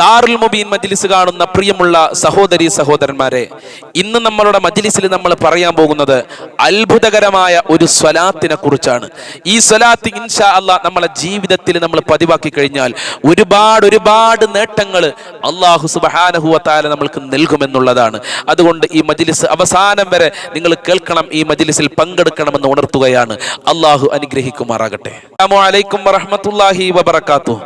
ദാറുൽ മുബീൻ മജ്ലിസ് കാണുന്ന പ്രിയമുള്ള സഹോദരി സഹോദരന്മാരെ ഇന്ന് നമ്മളുടെ മജ്ലിസിൽ നമ്മൾ പറയാൻ പോകുന്നത് അത്ഭുതകരമായ ഒരു സ്വലാത്തിനെ കുറിച്ചാണ്. ഈ സ്വലാത്ത് ഇൻഷാ അല്ലാ നമ്മളെ ജീവിതത്തിൽ നമ്മൾ പതിവാക്കി കഴിഞ്ഞാൽ ഒരുപാട് ഒരുപാട് നേട്ടങ്ങൾ അള്ളാഹു സുബഹാനഹുവത്താല നമ്മൾക്ക് നൽകുമെന്നുള്ളതാണ്. അതുകൊണ്ട് ഈ മജ്ലിസ് അവസാനം വരെ നിങ്ങൾ കേൾക്കണം ഈ മജ്ലിസിൽ പങ്കെടുക്കണമെന്ന് ഉണർത്തുകയാണ്. അള്ളാഹു അനുഗ്രഹിക്കുമാറാകട്ടെ. അസ്സലാമു അലൈക്കും വറഹ്മത്തുള്ളാഹി വബറകാതുഹു.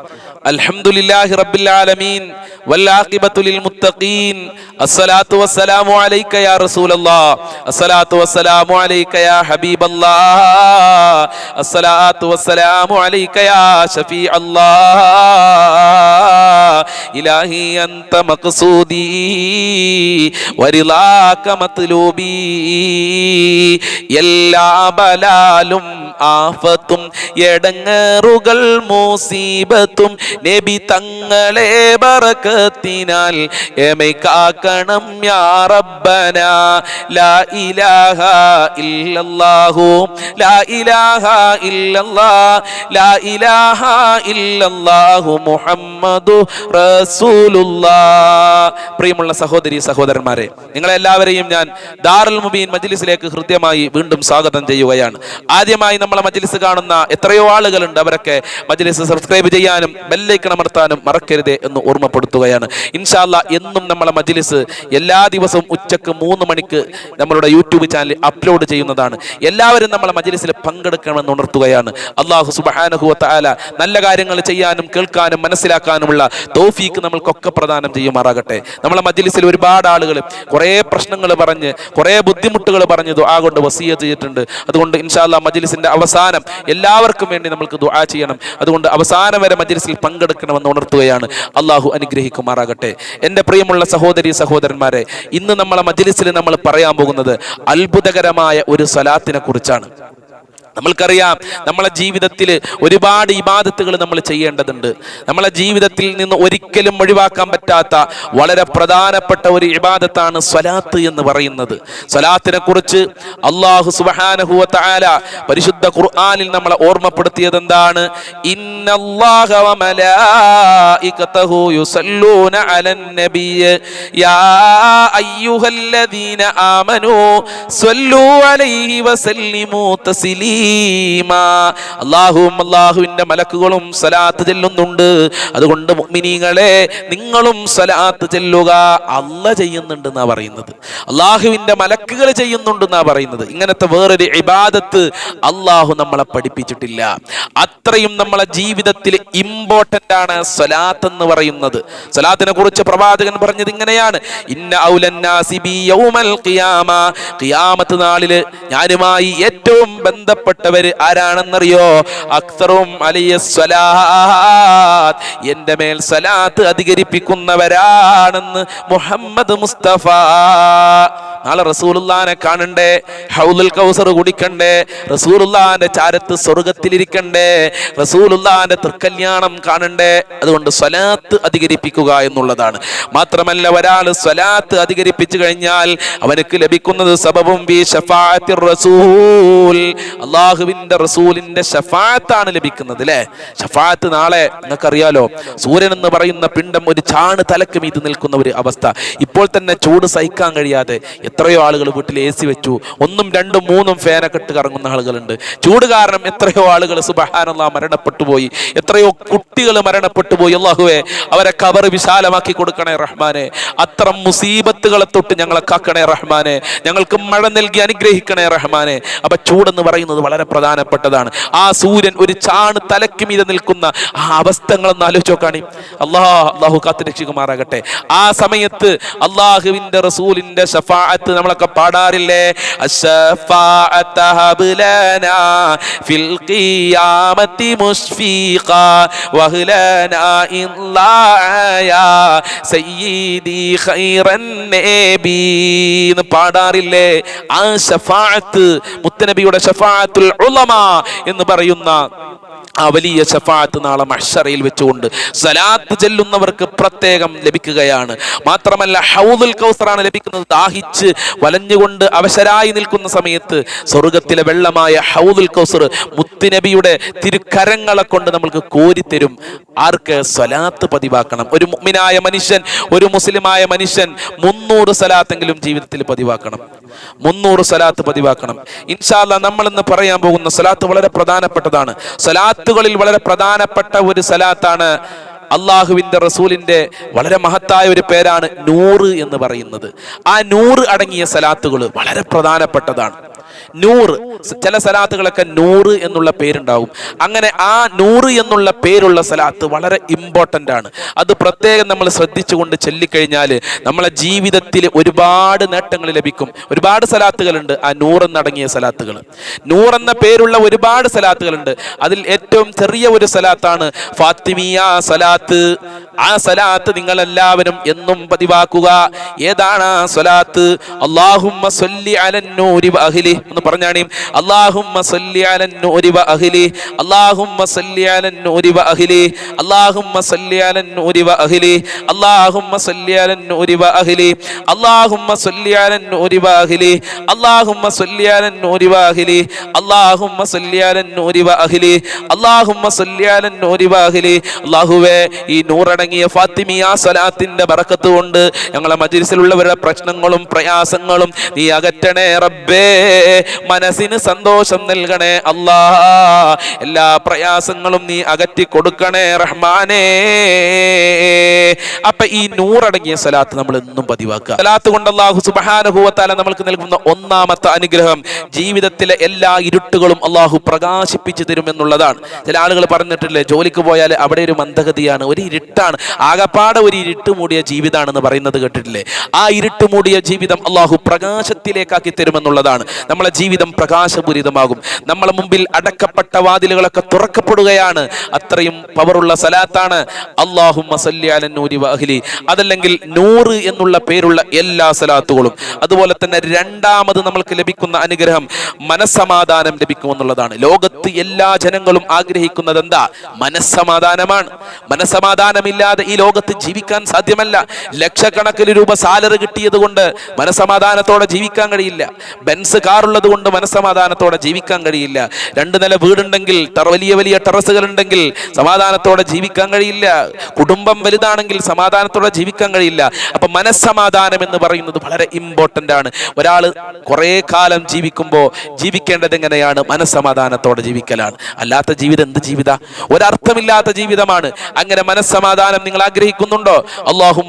الحمد لله رب العالمين والعاقبة للمتقين الصلاة والسلام عليك يا رسول الله الصلاة والسلام عليك يا حبيب الله الصلاة والسلام عليك يا شفيع الله إلهي أنت مقصودي ورضاك مطلوبي എല്ലാ ബലാലും ആഫത്തും എടങ്ങറുകൾ മൂസീബത്തും നബി തങ്ങളെ ബറക്കത്തിനാൽ എമൈ കാക്കണം യാ റബ്ബന. ലാ ഇലാഹ ഇല്ലല്ലാഹു. ലാ ഇലാഹ ഇല്ലല്ലാ. ലാ ഇലാഹ ഇല്ലല്ലാഹു മുഹമ്മദു റസൂലുള്ളാ. പ്രിയമുള്ള സഹോദരി സഹോദരന്മാരെ നിങ്ങളെല്ലാവരെയും ഞാൻ ദാറുൽ മുബീൻ മജ്ലിസിലേക്ക് ഹൃദ്യമായി വീണ്ടും സ്വാഗതം ചെയ്യുകയാണ്. ആദ്യമായി നമ്മളെ മജ്ലിസ് കാണുന്ന എത്രയോ ആളുകളുണ്ട്. അവരൊക്കെ മജ്ലിസ് സബ്സ്ക്രൈബ് ചെയ്യാനും ബെല്ലൈക്കൺ അമർത്താനും മറക്കരുത് എന്ന് ഓർമ്മപ്പെടുത്തുകയാണ്. ഇൻഷാല്ല എന്നും നമ്മളെ മജ്ലിസ് എല്ലാ ദിവസവും ഉച്ചയ്ക്ക് മൂന്ന് മണിക്ക് നമ്മളുടെ യൂട്യൂബ് ചാനൽ അപ്ലോഡ് ചെയ്യുന്നതാണ്. എല്ലാവരും നമ്മളെ മജ്ലിസിൽ പങ്കെടുക്കണമെന്ന് ഉണർത്തുകയാണ്. അള്ളാഹു സുബാനഹുവത്ത ആല നല്ല കാര്യങ്ങൾ ചെയ്യാനും കേൾക്കാനും മനസ്സിലാക്കാനുമുള്ള തോഫീക്ക് നമ്മൾക്കൊക്കെ പ്രദാനം ചെയ്യുമാറാകട്ടെ. നമ്മളെ മജ്ലിസിൽ ഒരുപാട് ആളുകൾ കുറേ പ്രശ്നങ്ങൾ പറഞ്ഞ് കുറേ ബുദ്ധിമുട്ടുകൾ പറഞ്ഞ് ദുആ കൊണ്ട് വസീയ ചെയ്തിട്ടുണ്ട്. അതുകൊണ്ട് ഇൻഷാല്ല മജ്ലിസിന്റെ അവസാനം എല്ലാവർക്കും വേണ്ടി നമ്മൾക്ക് ദുആ ചെയ്യണം. അതുകൊണ്ട് അവസാനം വരെ മജ്ലിസിൽ പങ്കെടുക്കണമെന്ന് ഉണർത്തുകയാണ്. അള്ളാഹു അനുഗ്രഹിക്കുമാറാകട്ടെ. എന്റെ പ്രിയമുള്ള സഹോദരി സഹോദരന്മാരെ ഇന്ന് നമ്മളെ മജ്ലിസിൽ നമ്മൾ പറയാൻ പോകുന്നത് അത്ഭുതകരമായ ഒരു സ്വലാത്തിനെ കുറിച്ചാണ്. നമ്മൾക്കറിയാം നമ്മളെ ജീവിതത്തിൽ ഒരുപാട് ഇബാദത്തുകൾ നമ്മൾ ചെയ്യേണ്ടതുണ്ട്. നമ്മളെ ജീവിതത്തിൽ നിന്ന് ഒരിക്കലും ഒഴിവാക്കാൻ പറ്റാത്ത വളരെ പ്രധാനപ്പെട്ട ഒരു ഇബാദത്താണ് സ്വലാത്ത് എന്ന് പറയുന്നത്. സ്വലാത്തിനെ കുറിച്ച് അള്ളാഹു സുബാനഹുവ തആല പരിശുദ്ധ ഖുർആാനിൽ നമ്മളെ ഓർമ്മപ്പെടുത്തിയത് എന്താണ്? ഇന്നല്ലാഹ വ മലായികതഹു യുസല്ലൂന അലൻ നബിയ്യ യാ അയ്യുഹല്ലദീന ആമനൂ സ്വല്ലൂ അലൈഹി വസല്ലിമൂ തസ്ലീമാ അല്ലാഹുവും അല്ലാഹുവിന്റെ മലക്കുകളും സലാത്ത് ചെല്ലുന്നുണ്ട്. അതുകൊണ്ട് മുഅ്മിനീങ്ങളെ നിങ്ങളും സലാത്ത് ചെല്ലുക അല്ല ചെയ്യുന്നുണ്ട് എന്നാ പറയുന്നത്. അള്ളാഹുവിന്റെ മലക്കുകൾ ചെയ്യുന്നുണ്ട് എന്നാ പറയുന്നത്. ഇങ്ങനത്തെ വേറൊരു ഇബാദത്ത് അള്ളാഹു നമ്മളെ പഠിപ്പിച്ചിട്ടില്ല. അത്രയും നമ്മളെ ജീവിതത്തിൽ ഇമ്പോർട്ടന്റ് ആണ് സലാത്ത് എന്ന് പറയുന്നത്. സലാത്തിനെ കുറിച്ച് പ്രവാചകൻ പറഞ്ഞത് ഇങ്ങനെയാണ്. ഇന്ന യൗമൽ ഖിയാമ. ഖിയാമത്ത് നാളിൽ ഞാനുമായി ഏറ്റവും ബന്ധപ്പെട്ടവര് ആരാണെന്നറിയോ? അക്തറും അലിയ എന്റെ മേൽ സലാത്ത് അധികരിപ്പിക്കുന്നവരാണെന്ന് മുഹമ്മദ് മുസ്തഫ. നാളെ റസൂലുല്ലാനെ കാണണ്ടേ? ഹൗലുൽ കൗസർ കുടിക്കണ്ടേ? റസൂലുല്ലാന്റെ ചാരത്ത് സ്വർഗത്തിലിരിക്കണ്ടേ റസൂലുല്ലാന്റെ തൃക്കല്യാണം കാണണ്ടേ? അതുകൊണ്ട് സ്വലാത്ത് അധികരിപ്പിക്കുക എന്നുള്ളതാണ്. മാത്രമല്ല ഒരാൾ സ്വലാത്ത് അധികരിപ്പിച്ചു കഴിഞ്ഞാൽ അവനക്ക് ലഭിക്കുന്നത് സബബും റസൂൽ. അള്ളാഹുവിന്റെ റസൂലിന്റെ ഷഫാത്താണ് ലഭിക്കുന്നത് അല്ലേ ഷഫാത്ത് നാളെ നിങ്ങൾക്കറിയാലോ സൂര്യൻ എന്ന് പറയുന്ന പിണ്ടം ഒരു ചാണ് തലക്ക് മീതി നിൽക്കുന്ന ഒരു അവസ്ഥ. ഇപ്പോൾ തന്നെ ചൂട് സഹിക്കാൻ കഴിയാതെ എത്രയോ ആളുകൾ വീട്ടിൽ എ സി വെച്ചു ഒന്നും രണ്ടും മൂന്നും ഫാനൊക്കെ ഇട്ട് കറങ്ങുന്ന ആളുകളുണ്ട്. ചൂട് കാരണം എത്രയോ ആളുകൾ സുബഹാനുള്ള മരണപ്പെട്ടു പോയി എത്രയോ കുട്ടികൾ മരണപ്പെട്ടു പോയി. അള്ളാഹുവെ അവരെ കവർ വിശാലമാക്കി കൊടുക്കണേ റഹ്മാനെ. അത്തരം മുസീബത്തുകളെ തൊട്ട് ഞങ്ങളെ കാക്കണേ റഹ്മാനെ. ഞങ്ങൾക്ക് മഴ നൽകി അനുഗ്രഹിക്കണേ റഹ്മാനെ. അപ്പൊ ചൂടെന്ന് പറയുന്നത് വളരെ വളരെ പ്രധാനപ്പെട്ടതാണ്. ആ സൂര്യൻ ഒരു ചാണ് തലയ്ക്ക് മീതെ നിൽക്കുന്ന ആ അവസ്ഥകളൊന്ന് ആലോചിച്ച് നോക്കാണി. അള്ളാഹ് അള്ളാഹു കാത്തുരക്ഷിക്കുമാറാകട്ടെ ആ സമയത്ത് അള്ളാഹുവിന്റെ റസൂലിന്റെ ഷഫാഅത്ത് നമ്മളൊക്കെ പാടാറില്ലേ? ഫിൽ ഖിയാമത്തി സയ്യിദി ഖൈറൻ പാടാറില്ലേ? ആ ഷഫാഅത്ത് മുത്തനബിയുടെ ഷഫാഅത്തുൽ ഉലമ എന്ന് പറയുന്ന ആ വലിയ ഷഫാത്ത് നാളെ മഹ്ഷറയിൽ വെച്ചുകൊണ്ട് സലാത്ത് ചെല്ലുന്നവർക്ക് പ്രത്യേകം ലഭിക്കുകയാണ്. മാത്രമല്ല ഹൗദുൽ കൗസറാണ് ലഭിക്കുന്നത്. ദാഹിച്ച് വലഞ്ഞുകൊണ്ട് അവശരായി നിൽക്കുന്ന സമയത്ത് സ്വർഗത്തിലെ വെള്ളമായ ഹൗദുൽ കൗസർ മുത്തുനബിയുടെ തിരുക്കരങ്ങളെ കൊണ്ട് നമ്മൾക്ക് കോരിത്തരും. ആർക്ക്? സലാത്ത് പതിവാക്കണം. ഒരു മുഅ്മിനായ മനുഷ്യൻ ഒരു മുസ്ലിമായ മനുഷ്യൻ മുന്നൂറ് സലാത്തെങ്കിലും ജീവിതത്തിൽ പതിവാക്കണം. മുന്നൂറ് സലാത്ത് പതിവാക്കണം. ഇൻഷാല്ല നമ്മൾ ഇന്ന് പറയാൻ പോകുന്ന സലാത്ത് വളരെ പ്രധാനപ്പെട്ടതാണ്. സലാത്തുകളിൽ വളരെ പ്രധാനപ്പെട്ട ഒരു സലാത്താണ് അള്ളാഹുവിന്റെ റസൂലിന്റെ വളരെ മഹത്തായ ഒരു പേരാണ് നൂറ് എന്ന് പറയുന്നത്. ആ നൂറ് അടങ്ങിയ സലാത്തുകൾ വളരെ പ്രധാനപ്പെട്ടതാണ്. നൂറ് ചില സലാത്തുകളൊക്കെ നൂറ് എന്നുള്ള പേരുണ്ടാവും. അങ്ങനെ ആ നൂറ് എന്നുള്ള പേരുള്ള സലാത്ത് വളരെ ഇമ്പോർട്ടന്റ് ആണ് അത് പ്രത്യേകം നമ്മൾ ശ്രദ്ധിച്ചുകൊണ്ട് ചൊല്ലിക്കഴിഞ്ഞാൽ നമ്മളെ ജീവിതത്തിൽ ഒരുപാട് നേട്ടങ്ങൾ ലഭിക്കും. ഒരുപാട് സലാത്തുകളുണ്ട് ആ നൂറെന്നടങ്ങിയ സലാത്തുകൾ. നൂറെന്ന പേരുള്ള ഒരുപാട് സലാത്തുകളുണ്ട്. അതിൽ ഏറ്റവും ചെറിയ ഒരു സലാത്താണ് ഫാത്തിമിയ സലാത്ത് ആ സലാത്ത് നിങ്ങൾ എല്ലാവരും എന്നും പതിവാക്കുക. ഏതാണ് ആ സലാത്ത് അള്ളാഹുമ്മ സല്ലി അലന്നൂരി അഹ്ലി. എന്ന് പറഞ്ഞാണ്. അള്ളാഹുമ്മ സല്ലി അലന്നൂരി അഹ്ലി. അള്ളാഹുമ്മ സല്ലി അലന്നൂരി അഹ്ലി. അള്ളാഹുമ്മ സല്ലി അലന്നൂരി അഹ്ലി. അള്ളാഹുമ്മ സല്ലി അലന്നൂരി അഹ്ലി. അള്ളാഹുമ്മ സല്ലി അലന്നൂരി അഹ്ലി. അള്ളാഹുമ്മ സല്ലി അലന്നൂരി അഹ്ലി. അള്ളാഹുമ്മ സല്ലി അലന്നൂരി അഹ്ലി. അള്ളാഹുമ്മ സല്ലി അലന്നൂരി അഹ്ലി. അള്ളാഹുവേ ഈ നൂറടങ്ങിയ ഫാത്തിമിയ സലാത്തിന്റെ ബറക്കത്ത് കൊണ്ട് ഞങ്ങളെ മജിരിസിലുള്ളവരുടെ പ്രശ്നങ്ങളും പ്രയാസങ്ങളും നീ അകറ്റണേ റബ്ബേ. മനസ്സിന് സന്തോഷം നൽകണേ അല്ലാ. എല്ലാ പ്രയാസങ്ങളും നീ അകറ്റി കൊടുക്കണേ റഹ്മാനേ. അപ്പൊ ഈ നൂറടങ്ങിയ സലാത്ത് നമ്മൾ എന്നും പതിവാക്കുക. സലാത്ത് കൊണ്ട് അള്ളാഹു സുബാനുഭൂവത്താല നമ്മൾക്ക് നൽകുന്ന ഒന്നാമത്തെ അനുഗ്രഹം ജീവിതത്തിലെ എല്ലാ ഇരുട്ടുകളും അള്ളാഹു പ്രകാശിപ്പിച്ചു തരും എന്നുള്ളതാണ് ചില ആളുകൾ പറഞ്ഞിട്ടില്ലേ ജോലിക്ക് പോയാൽ അവിടെ ഒരു മന്ദഗതിയാണ്. ഒരു ഇരുട്ടാണ്. ആകപ്പാടെ ഒരു ഇരുട്ട് മൂടിയ ജീവിതമാണെന്ന് പറയുന്നത് കേട്ടിട്ടില്ലേ? ആ ഇരുട്ട് മൂടിയ ജീവിതം അള്ളാഹു പ്രകാശത്തിലേക്കാക്കി തരുമെന്നുള്ളതാണ്. നമ്മളെ ജീവിതം പ്രകാശപൂരിതമാകും. നമ്മളെ മുമ്പിൽ അടക്കപ്പെട്ട വാതിലുകളൊക്കെ തുറക്കപ്പെടുകയാണ്. അത്രയും പവറുള്ള സലാത്താണ്. അള്ളാഹു മസല്യാലൂരി വാഹിലി അതല്ലെങ്കിൽ നൂറ് എന്നുള്ള പേരുള്ള എല്ലാ സലാത്തുകളും. അതുപോലെ തന്നെ രണ്ടാമത് നമ്മൾക്ക് ലഭിക്കുന്ന അനുഗ്രഹം മനസ്സമാധാനം ലഭിക്കുമെന്നുള്ളതാണ്. ലോകത്ത് എല്ലാ ജനങ്ങളും ആഗ്രഹിക്കുന്നത് എന്താ മനസ്സമാധാനമാണ്. മനസ്സമാധാനമില്ലാതെ ഈ ലോകത്ത് ജീവിക്കാൻ സാധ്യമല്ല. ലക്ഷക്കണക്കിന് രൂപ സാലറി കിട്ടിയത് കൊണ്ട് മനസമാധാനത്തോടെ ജീവിക്കാൻ കഴിയില്ല. ബെൻസ് കാറുള്ളത് കൊണ്ട് മനസമാധാനത്തോടെ ജീവിക്കാൻ കഴിയില്ല. രണ്ട് നില വീടുണ്ടെങ്കിൽ വലിയ വലിയ ടെറസുകൾ ഉണ്ടെങ്കിൽ സമാധാനത്തോടെ ജീവിക്കാൻ കഴിയില്ല. കുടുംബം വലുതാണെങ്കിൽ സമാധാനത്തോടെ ജീവിക്കാൻ കഴിയില്ല. അപ്പൊ മനസ്സമാധാനം എന്ന് പറയുന്നത് വളരെ ഇമ്പോർട്ടന്റ് ആണ്. ഒരാൾ കുറേ കാലം ജീവിക്കുമ്പോൾ ജീവിക്കേണ്ടത് എങ്ങനെയാണ്? മനസ്സമാധാനത്തോടെ ജീവിക്കലാണ്. അല്ലാത്ത ജീവിതം എന്ത് ജീവിത? ഒരർത്ഥമില്ലാത്ത ജീവിതമാണ്. അങ്ങനെ മനസ്സമാധാനം നിങ്ങൾ ആഗ്രഹിക്കുന്നുണ്ടോ? അള്ളാഹു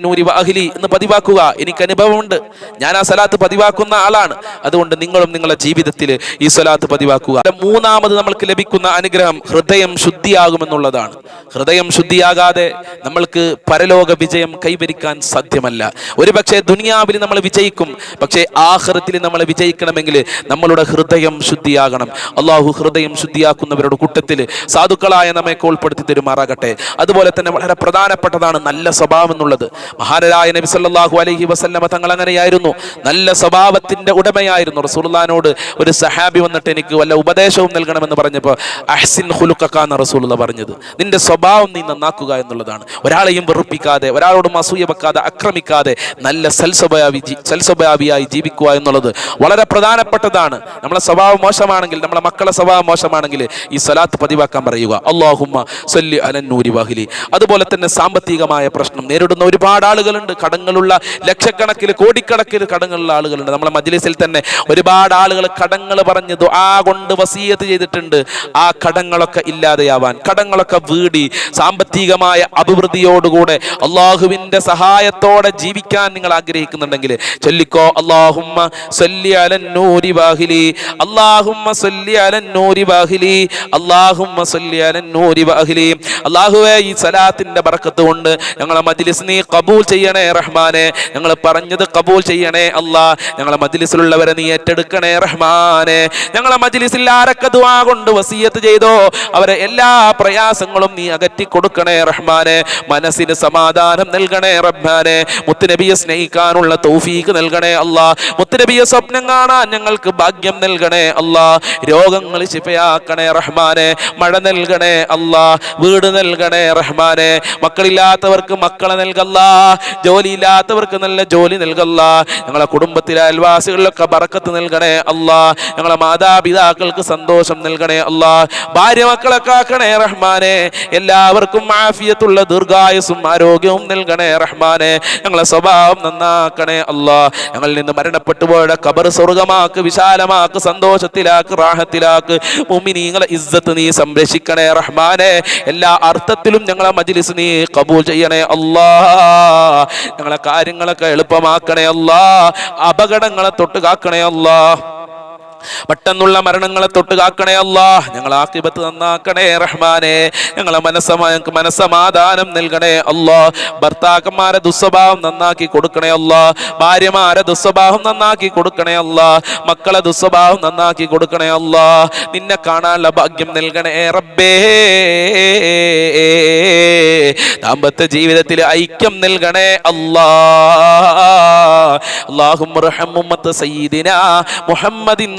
നൂരി അഹ്ലി എന്ന് പതിവാക്കുക. എനിക്ക് അനുഭവമുണ്ട്. ഞാൻ ആ സലാത്ത് പതിവാക്കുന്ന ആളാണ്. അതുകൊണ്ട് നിങ്ങളും നിങ്ങളുടെ ജീവിതത്തിൽ ഈ സലാത്ത് പതിവാക്കുക. മൂന്നാമത് നമ്മൾക്ക് ലഭിക്കുന്ന അനുഗ്രഹം ഹൃദയം ശുദ്ധിയാകുമെന്നുള്ളതാണ്. ഹൃദയം ശുദ്ധിയാകാതെ നമ്മൾക്ക് പരലോക വിജയം കൈവരിക്കാൻ സാധ്യമല്ല. ഒരു പക്ഷേ ദുനിയാവിൽ നമ്മൾ വിജയിക്കും. പക്ഷേ ആഹ്റത്തിൽ നമ്മൾ വിജയിക്കണമെങ്കിൽ നമ്മളുടെ ഹൃദയം ശുദ്ധിയാകണം. അള്ളാഹു ഹൃദയം ശുദ്ധിയാക്കുന്നവരുടെ കൂട്ടത്തിൽ സാധുക്കളായ നമ്മെ കോൾപ്പെടുത്തി തരുമാറാകട്ടെ. അതുപോലെ തന്നെ വളരെ പ്രധാനപ്പെട്ടതാണ് നല്ല സ്വഭാവം എന്നുള്ളത്. മഹാനരായ നബി സല്ലാഹു അലഹി വസല്ലമ തങ്ങൾ അങ്ങനെയായിരുന്നു. നല്ല സ്വഭാവത്തിന്റെ ഉടമയായിരുന്നു. റസൂലുള്ളാനോട് ഒരു സഹാബി വന്നിട്ട് എനിക്ക് വല്ല ഉപദേശവും നൽകണമെന്ന് പറഞ്ഞപ്പോൾ അഹ്സിൻ ഹുലുക്കാന്ന് റസൂലുള്ള പറഞ്ഞത്. നിന്റെ സ്വഭാവം നീ നന്നാക്കുക എന്നുള്ളതാണ്. ഒരാളെയും വെറുപ്പിക്കാതെ ഒരാളോടും അസൂയ വെക്കാതെ അക്രമിക്കാതെ നല്ല സൽസ്വഭാവി സൽസ്വഭാവിയായി ജീവിക്കുക എന്നുള്ളത് വളരെ പ്രധാനപ്പെട്ടതാണ്. നമ്മളെ സ്വഭാവം മോശമാണെങ്കിൽ നമ്മളെ മക്കളെ സ്വഭാവം മോശമാണെങ്കിൽ ഈ സ്വലാത്ത് പതിവാക്കാൻ പറയുക. അള്ളാഹുമ്മ സല്ലി അലന്നൂരി വാഹിലി അതുപോലെ തന്നെ സാമ്പത്തികമായ പ്രശ്നം നേരിടുന്ന ഒരുപാട് ആളുകളുണ്ട്. കടങ്ങളുള്ള ലക്ഷക്കണക്കിന് കോടിക്കണക്കിന് കടങ്ങളുള്ള ആളുകളുണ്ട്. നമ്മളെ മജ്ലിസിൽ തന്നെ ഒരുപാട് ആളുകൾ കടങ്ങൾ പറഞ്ഞ് ആ കൊണ്ട് വസീയത്ത് ചെയ്തിട്ടുണ്ട്. ആ കടങ്ങളൊക്കെ ഇല്ലാതെയാവാൻ കടങ്ങളൊക്കെ വീടി സാമ്പത്തികമായ അഭിവൃദ്ധിയോടുകൂടെ അള്ളാഹുവിന്റെ സഹായത്തോടെ ജീവിക്കാൻ നിങ്ങൾ ആഗ്രഹിക്കുന്നുണ്ടെങ്കിൽ ചൊല്ലിക്കോ അള്ളാഹുമ്മ അലന്നൂരി വാഹിലി അള്ളാഹുമ്മ അലന്നൂരി വാഹിലി അള്ളാഹുമ്മ അലന്നൂരി വാഹിലി അള്ളാഹുവേ ഈ സലാത്തിന്റെ ബറക്കത്ത് കൊണ്ട് ഞങ്ങളെ മജ്ലിസ് നീ കബൂൽ ചെയ്യണേ റഹ്മാനെ. ഞങ്ങൾ പറഞ്ഞത് കബൂൽ ചെയ്യണേ അല്ലാ. ഞങ്ങളെ മജ്ലിസിലുള്ളവരെ നീ ഏറ്റെടുക്കണേ റഹ്മാനെ. ഞങ്ങളെ മജ്ലിസിൽ ആരൊക്കെ ദുവാ കൊണ്ട് വസീയത്ത് ചെയ്തോ അവരെ എല്ലാ പ്രയാസങ്ങളും നീ അകറ്റി കൊടുക്കണേ റഹ്മാനെ. മനസ്സിന് സമാധാനം നൽകണേ റഹ്മാനെ. മുത്തുനബിയെ സ്നേഹിക്കാനുള്ള തൗഫീക്ക് നൽകണേ അല്ലാ. മുത്തുനബിയെ സ്വപ്നം കാണാൻ ഞങ്ങൾക്ക് ഭാഗ്യം നൽകണേ അല്ലാ. രോഗങ്ങൾ ശിഫയാക്കണേ റഹ്മാനെ. മഴ നൽകണേ അല്ലാ. വീട് നൽകണേ റഹ്മാനെ മക്കളില്ലാത്തവർക്ക് മക്കളെ നൽകല്ല ജോലിയില്ലാത്തവർക്ക് നല്ല ജോലി നൽകല്ല ഞങ്ങളെ കുടുംബത്തിലെ അയൽവാസികളിലൊക്കെ ബറക്കത്ത് നൽകണേ അല്ലാ ഞങ്ങളെ മാതാപിതാക്കൾക്ക് സന്തോഷം നൽകണേ അല്ലാ ഭാര്യ മക്കളെ കാക്കണേ റഹ്മാനെ എല്ലാവർക്കും ആഫിയത്തുള്ള ദീർഘായുസും ആരോഗ്യവും നൽകണേ റഹ്മാനെ ഞങ്ങളെ സ്വഭാവം നന്നാക്കണേ അല്ലാ ഞങ്ങളിൽ നിന്ന് മരണപ്പെട്ടു പോയ കബർ സ്വർഗമാക്ക് വിശാലമാക്ക് സന്തോഷത്തിലാക്ക് റാഹത്തിലാക്ക് മുമിനീങ്ങളെ ഇസ്സത്ത് നീ സംരക്ഷിക്കണേ റഹ്മാനെ എല്ലാ അർത്ഥത്തിലും ഞങ്ങളെ മജിലിസ് നീ കബൂൽ ചെയ്യണേ അല്ലാ. ഞങ്ങളെ കാര്യങ്ങളൊക്കെ എളുപ്പമാക്കണേ അല്ലാ. അപകടങ്ങളെ തൊട്ട് കാക്കണേ അല്ലാ. പെട്ടെന്നുള്ള മരണങ്ങളെ തൊട്ട് കാക്കണേ അല്ലാ. ഞങ്ങൾ ആക്കിപത്ത് നന്നാക്കണേ റഹ്മാനെ. ഞങ്ങളെ മനസ്സമാ മനസ്സമാധാനം നൽകണേ അല്ലാ. ഭർത്താക്കന്മാരെ ദുസ്വഭാവം നന്നാക്കി കൊടുക്കണേ അല്ലാ. ഭാര്യമാരെ ദുസ്വഭാവം നന്നാക്കി കൊടുക്കണേ അല്ലാ. മക്കളെ ദുസ്വഭാവം നന്നാക്കി കൊടുക്കണേ അല്ലാ. നിന്നെ കാണാനുള്ള ഭാഗ്യം നൽകണേ റബ്ബേ. ദാമ്പത്യ ജീവിതത്തിൽ ഐക്യം നൽകണേ അല്ലാ. സയ്യിദിനാ മുഹമ്മദിൻ